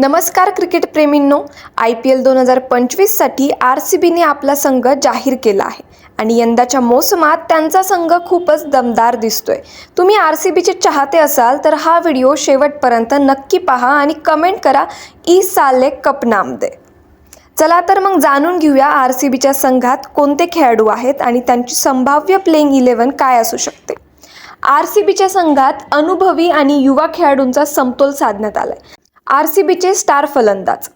नमस्कार क्रिकेट प्रेमींनो I P L दोन हजार पंचवीससाठी आर सी बीने आपला संघ जाहीर केला आहे. आणि यंदाच्या मोसमात त्यांचा संघ खूपच दमदार दिसतोय. तुम्ही आर सी बीचे चाहते असाल तर हा व्हिडिओ शेवटपर्यंत नक्की पहा आणि कमेंट करा ई साले कप नाम दे. चला तर मग जाणून घेऊया आर सी बीच्या संघात कोणते खेळाडू आहेत आणि त्यांची संभाव्य प्लेइंग इलेव्हन काय असू शकते. आर सी बीच्या संघात अनुभवी आणि युवा खेळाडूंचा समतोल साधण्यात आलाय. आर सी बीचे स्टार फलंदाज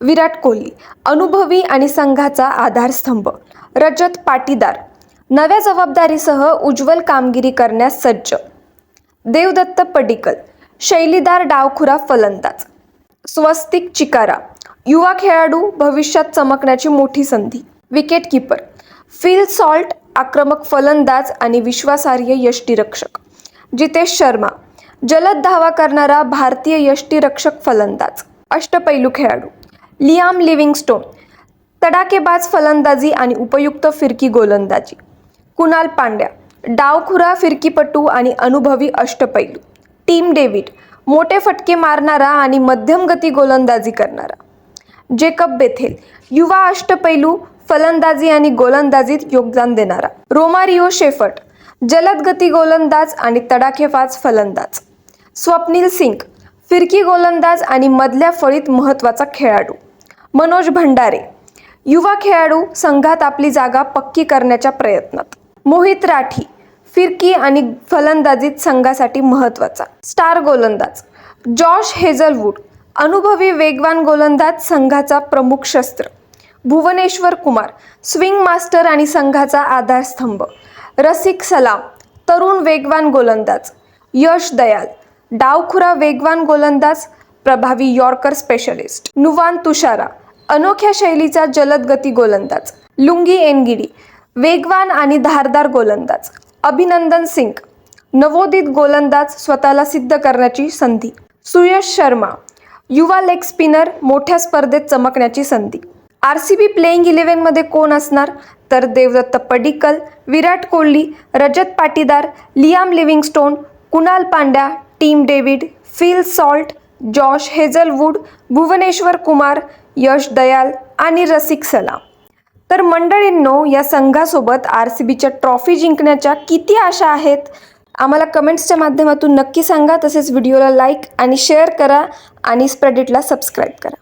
विराट कोहली अनुभवी आणि संघाचा आधारस्तंभ रजत पाटीदार नव्या जबाबदारीसह उज्ज्वल कामगिरी करण्यास सज्ज देवदत्त पडिकल शैलीदार डावखुरा फलंदाज स्वस्तिक चिकारा युवा खेळाडू भविष्यात चमकण्याची मोठी संधी विकेट किपर फिल सॉल्ट आक्रमक फलंदाज आणि विश्वासार्ह यष्टीरक्षक जितेश शर्मा जलद धावा करणारा भारतीय यष्टीरक्षक फलंदाज. अष्टपैलू खेळाडू. लियाम लिव्हिंगस्टोन तडाकेबाज फलंदाजी आणि उपयुक्त फिरकी गोलंदाजी. कुणाल पांड्या डावखुरा फिरकीपटू आणि अनुभवी अष्टपैलू. टीम डेव्हिड मोठे फटके मारणारा आणि मध्यम गती गोलंदाजी करणारा. जेकब बेथेल युवा अष्टपैलू फलंदाजी आणि गोलंदाजीत योगदान देणारा. रोमारिओ शेफट जलद गती गोलंदाज आणि तडाखेबाज फलंदाज. स्वप्नील सिंग फिरकी गोलंदाज आणि मधल्या फळीत महत्त्वाचा खेळाडू. मनोज भंडारे युवा खेळाडू संघात आपली जागा पक्की करण्याच्या प्रयत्नात. मोहित राठी फिरकी आणि फलंदाजीत संघासाठी महत्त्वाचा. स्टार गोलंदाज. जॉश हेझलवूड अनुभवी वेगवान गोलंदाज संघाचा प्रमुख शस्त्र. भुवनेश्वर कुमार स्विंग मास्टर आणि संघाचा आधारस्तंभ. रसिक सलाम तरुण वेगवान गोलंदाज. यश दयाल डावखुरा वेगवान गोलंदाज प्रभावी यॉर्कर स्पेशलिस्ट. नुवान तुषारा अनोख्या शैलीचा जलद गती गोलंदाज. लुंगी एनगिडी वेगवान आणि धारदार गोलंदाज. अभिनंदन सिंग नवोदित गोलंदाज स्वतःला सिद्ध करण्याची संधी. सुयश शर्मा युवा लेग स्पिनर मोठ्या स्पर्धेत चमकण्याची संधी. आर सी बी प्लेईंग इलेव्हनमध्ये कोण असणार? तर Devdutt Padikkal Virat Kohli Rajat Patidar Liam Livingstone Krunal Pandya Tim David Phil Salt Josh Hazlewood Bhuvneshwar Kumar Yash Dayal आणि रसिक सलाम. तर मंडळींनो या संघासोबत आर सी बीच्या ट्रॉफी जिंकण्याच्या किती आशा आहेत? आम्हाला कमेंट्सच्या माध्यमातून नक्की सांगा. तसेच व्हिडिओला लाईक आणि शेअर करा आणि स्प्रेडिटला सबस्क्राईब करा.